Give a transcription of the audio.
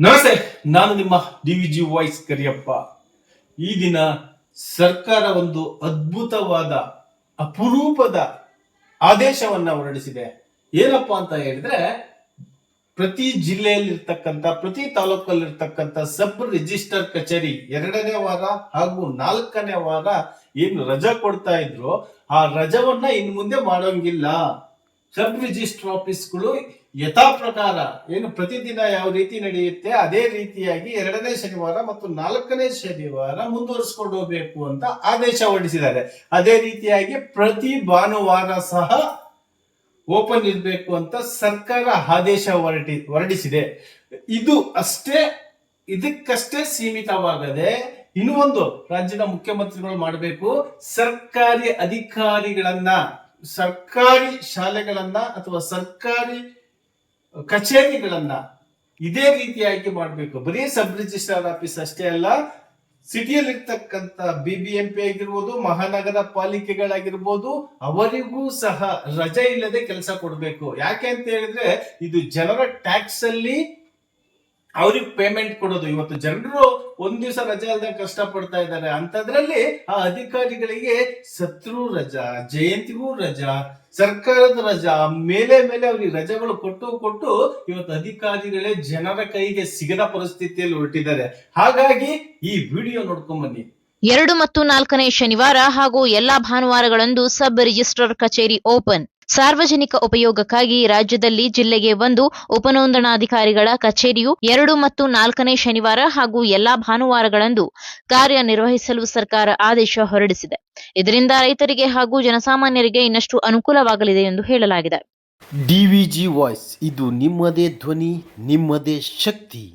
ನಮಸ್ತೆ, ನಾನು ನಿಮ್ಮ D V G voice Kariyappa. ಈ ದಿನ ಸರ್ಕಾರ ಒಂದು ಅದ್ಭುತವಾದ, ಅಪರೂಪದ ಆದೇಶವನ್ನ ಹೊರಡಿಸಿದೆ. ಏನಪ್ಪಾ ಅಂತ ಹೇಳಿದ್ರೆ, ಪ್ರತಿ ಜಿಲ್ಲೆಯಲ್ಲಿರ್ತಕ್ಕಂಥ, ಪ್ರತಿ ತಾಲೂಕಲ್ಲಿರ್ತಕ್ಕಂಥ ಸಬ್ ರಿಜಿಸ್ಟರ್ ಕಚೇರಿ ಎರಡನೇ ವಾರ ಹಾಗೂ ನಾಲ್ಕನೇ ವಾರ ಏನು ರಜಾ ಕೊಡ್ತಾ ಇದ್ರು, ಆ ರಜವನ್ನ ಇನ್ನು ಮುಂದೆ ಮಾಡೋಂಗಿಲ್ಲ. ಸಬ್ ರಿಜಿಸ್ಟರ್ ಆಫೀಸ್ಗಳು ಯಥಾ ಪ್ರಕಾರ ಏನು ಪ್ರತಿದಿನ ಯಾವ ರೀತಿ ನಡೆಯುತ್ತೆ, ಅದೇ ರೀತಿಯಾಗಿ ಎರಡನೇ ಶನಿವಾರ ಮತ್ತು ನಾಲ್ಕನೇ ಶನಿವಾರ ಮುಂದುವರಿಸ್ಕೊಂಡು ಹೋಗಬೇಕು ಅಂತ ಆದೇಶ ಹೊರಡಿಸಿದ್ದಾರೆ. ಅದೇ ರೀತಿಯಾಗಿ ಪ್ರತಿ ಭಾನುವಾರ ಸಹ ಓಪನ್ ಇರಬೇಕು ಅಂತ ಸರ್ಕಾರ ಆದೇಶ ಹೊರಟಿ, ಹೊರಡಿಸಿದೆ. ಇದು ಅಷ್ಟೇ, ಇದಕ್ಕಷ್ಟೇ ಸೀಮಿತವಾಗದೆ ಇನ್ನು ಒಂದು ರಾಜ್ಯದ ಮುಖ್ಯಮಂತ್ರಿಗಳು ಮಾಡಬೇಕು, ಸರ್ಕಾರಿ ಅಧಿಕಾರಿಗಳನ್ನ ಸರ್ಕಾರಿ ಶಾಲೆಗಳನ್ನ ಅಥವಾ ಸರ್ಕಾರಿ ಕಚೇರಿಗಳನ್ನ ಇದೇ ರೀತಿಯಾಗಿ ಮಾಡಬೇಕು. ಬರೀ ಸಬ್ ರಿಜಿಸ್ಟ್ರಾರ್ ಆಫೀಸ್ ಅಷ್ಟೇ ಅಲ್ಲ, ಸಿಟಿಯಲ್ಲಿರ್ತಕ್ಕಂಥ ಬಿ ಬಿ ಎಂ ಪಿ ಆಗಿರ್ಬೋದು, ಮಹಾನಗರ ಪಾಲಿಕೆಗಳಾಗಿರ್ಬೋದು, ಅವರಿಗೂ ಸಹ ರಜೆ ಇಲ್ಲದೆ ಕೆಲಸ ಕೊಡಬೇಕು. ಯಾಕೆ ಅಂತ ಹೇಳಿದ್ರೆ, ಇದು ಜನರ ಟ್ಯಾಕ್ಸ್ ಅಲ್ಲಿ ಅವ್ರಿಗೆ ಪೇಮೆಂಟ್ ಕೊಡೋದು. ಇವತ್ತು ಜನರು ಒಂದ್ ದಿವಸ ರಜಾ ಅಲ್ಲದೆ ಕಷ್ಟ ಪಡ್ತಾ ಇದ್ದಾರೆ. ಅಂತದ್ರಲ್ಲಿ ಆ ಅಧಿಕಾರಿಗಳಿಗೆ ಸತ್ರು ರಜಾ, ಜಯಂತಿಗೂ ರಜಾ, ಸರ್ಕಾರದ ರಜಾ, ಮೇಲೆ ಮೇಲೆ ಅವ್ರಿಗೆ ರಜೆಗಳು ಕೊಟ್ಟು ಕೊಟ್ಟು ಇವತ್ತು ಅಧಿಕಾರಿಗಳೇ ಜನರ ಕೈಗೆ ಸಿಗದ ಪರಿಸ್ಥಿತಿಯಲ್ಲಿ ಹೊರಟಿದ್ದಾರೆ. ಹಾಗಾಗಿ ಈ ವಿಡಿಯೋ ನೋಡ್ಕೊಂಡ್ ಬನ್ನಿ. ಎರಡು ಮತ್ತು ನಾಲ್ಕನೇ ಶನಿವಾರ ಹಾಗೂ ಎಲ್ಲಾ ಭಾನುವಾರಗಳಂದು ಸಬ್ ರಿಜಿಸ್ಟ್ರಾರ್ ಕಚೇರಿ ಓಪನ್. ಸಾರ್ವಜನಿಕ ಉಪಯೋಗಕ್ಕಾಗಿ ರಾಜ್ಯದಲ್ಲಿ ಜಿಲ್ಲೆಗೆ ಒಂದು ಉಪನೋಂದಣಾಧಿಕಾರಿಗಳ ಕಚೇರಿಯು ಎರಡು ಮತ್ತು ನಾಲ್ಕನೇ ಶನಿವಾರ ಹಾಗೂ ಎಲ್ಲಾ ಭಾನುವಾರಗಳಂದು ಕಾರ್ಯನಿರ್ವಹಿಸಲು ಸರ್ಕಾರ ಆದೇಶ ಹೊರಡಿಸಿದೆ. ಇದರಿಂದ ರೈತರಿಗೆ ಹಾಗೂ ಜನಸಾಮಾನ್ಯರಿಗೆ ಇನ್ನಷ್ಟು ಅನುಕೂಲವಾಗಲಿದೆ ಎಂದು ಹೇಳಲಾಗಿದೆ. ಡಿವಿಜಿ ವಾಯ್ಸ್, ಇದು ನಿಮ್ಮದೇ ಧ್ವನಿ, ನಿಮ್ಮದೇ ಶಕ್ತಿ.